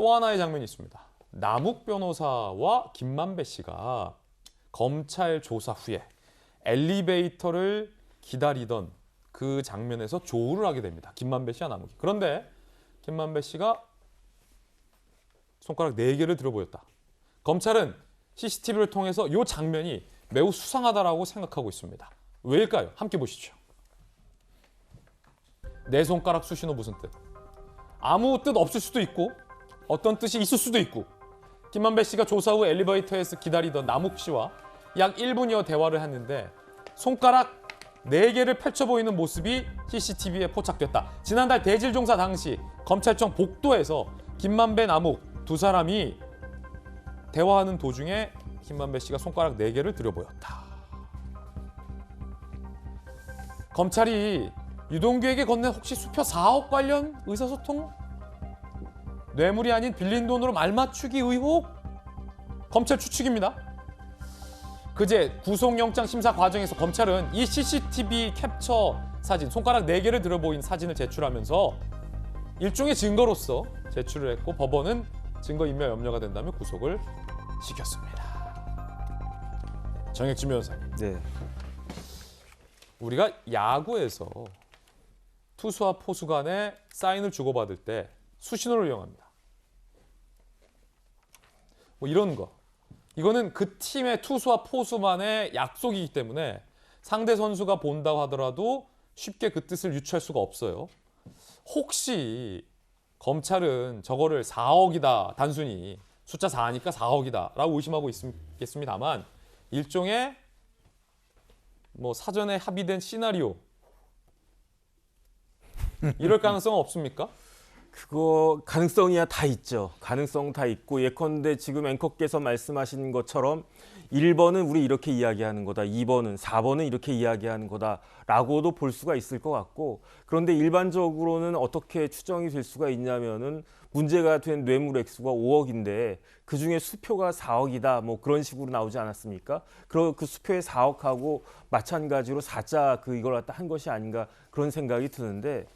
또 하나의 장면이 있습니다. 남욱 변호사와 김만배 씨가 검찰 조사 후에 엘리베이터를 기다리던 그 장면에서 조우를 하게 됩니다. 김만배 씨와 남욱이. 그런데 김만배 씨가 손가락 네 개를 들어 보였다. 검찰은 CCTV를 통해서 이 장면이 매우 수상하다라고 생각하고 있습니다. 왜일까요? 함께 보시죠. 네 손가락 수신호 무슨 뜻? 아무 뜻 없을 수도 있고 어떤 뜻이 있을 수도 있고 김만배 씨가 조사 후 엘리베이터에서 기다리던 남욱 씨와 약 1분여 대화를 했는데 손가락 네개를 펼쳐 보이는 모습이 CCTV에 포착됐다. 지난달 대질 종사 당시 검찰청 복도에서 김만배 남욱 두 사람이 대화하는 도중에 김만배 씨가 손가락 네개를 들여 보였다. 검찰이 유동규에게 건넨 혹시 수표 4억 관련 의사소통? 뇌물이 아닌 빌린 돈으로 말맞추기 의혹? 검찰 추측입니다. 그제 구속영장 심사 과정에서 검찰은 이 CCTV 캡처 사진, 손가락 네개를 들어 보인 사진을 제출하면서 일종의 증거로서 제출을 했고 법원은 증거인멸 염려가 된다며 구속을 시켰습니다. 정혁진 변호사님. 네. 우리가 야구에서 투수와 포수 간에 사인을 주고받을 때 수신호를 이용합니다. 뭐 이런 거. 이거는 그 팀의 투수와 포수만의 약속이기 때문에 상대 선수가 본다고 하더라도 쉽게 그 뜻을 유추할 수가 없어요. 혹시 검찰은 저거를 4억이다 단순히 숫자 4니까 4억이다 라고 의심하고 있겠습니다만 일종의 뭐 사전에 합의된 시나리오 이럴 가능성은 없습니까? 그거 가능성이야 다 있죠. 가능성 다 있고 예컨대 지금 앵커께서 말씀하신 것처럼 1번은 우리 이렇게 이야기하는 거다. 2번은 4번은 이렇게 이야기하는 거다라고도 볼 수가 있을 것 같고 그런데 일반적으로는 어떻게 추정이 될 수가 있냐면은 문제가 된 뇌물 액수가 5억인데 그 중에 수표가 4억이다 뭐 그런 식으로 나오지 않았습니까? 그, 그 수표의 4억하고 마찬가지로 4자 그 이걸 갖다 한 것이 아닌가 그런 생각이 드는데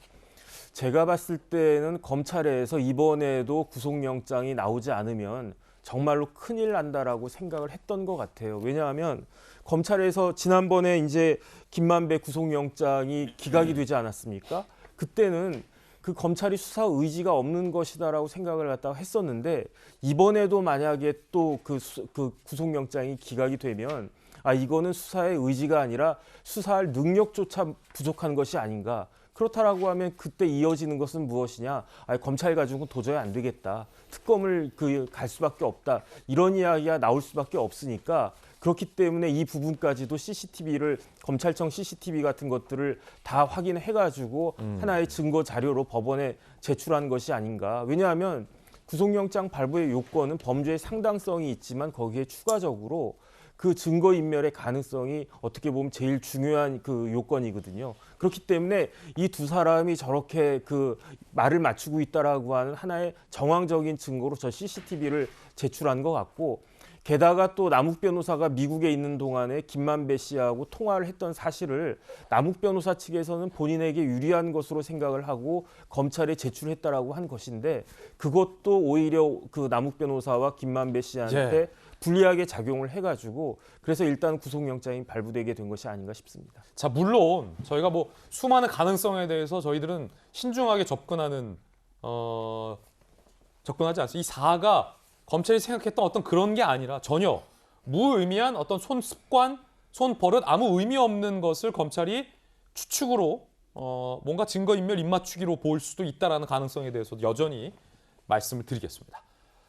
제가 봤을 때는 검찰에서 이번에도 구속영장이 나오지 않으면 정말로 큰일 난다라고 생각을 했던 것 같아요. 왜냐하면 검찰에서 지난번에 이제 김만배 구속영장이 기각이 되지 않았습니까? 그때는 그 검찰이 수사 의지가 없는 것이다라고 생각을 갖다가 했었는데 이번에도 만약에 또그 그 구속영장이 기각이 되면 아 이거는 수사의 의지가 아니라 수사할 능력조차 부족한 것이 아닌가 그렇다라고 하면 그때 이어지는 것은 무엇이냐? 아, 검찰 가지고는 도저히 안 되겠다. 특검을 그 갈 수밖에 없다. 이런 이야기가 나올 수밖에 없으니까 그렇기 때문에 이 부분까지도 CCTV를 검찰청 CCTV 같은 것들을 다 확인해 가지고 하나의 증거 자료로 법원에 제출한 것이 아닌가. 왜냐하면 구속영장 발부의 요건은 범죄의 상당성이 있지만 거기에 추가적으로 그 증거 인멸의 가능성이 어떻게 보면 제일 중요한 그 요건이거든요. 그렇기 때문에 이 두 사람이 저렇게 그 말을 맞추고 있다라고 하는 하나의 정황적인 증거로 저 CCTV를 제출한 것 같고 게다가 또 남욱 변호사가 미국에 있는 동안에 김만배 씨하고 통화를 했던 사실을 남욱 변호사 측에서는 본인에게 유리한 것으로 생각을 하고 검찰에 제출했다라고 한 것인데 그것도 오히려 그 남욱 변호사와 김만배 씨한테 예. 불리하게 작용을 해가지고 그래서 일단 구속영장이 발부되게 된 것이 아닌가 싶습니다. 자 물론 저희가 뭐 수많은 가능성에 대해서 저희들은 신중하게 접근하는 어 접근하지 않습니다. 이 사가 검찰이 생각했던 어떤 그런 게 아니라 전혀 무의미한 어떤 손 습관, 손 버릇 아무 의미 없는 것을 검찰이 추측으로 어 뭔가 증거 인멸 입맞추기로 볼 수도 있다라는 가능성에 대해서 여전히 말씀을 드리겠습니다.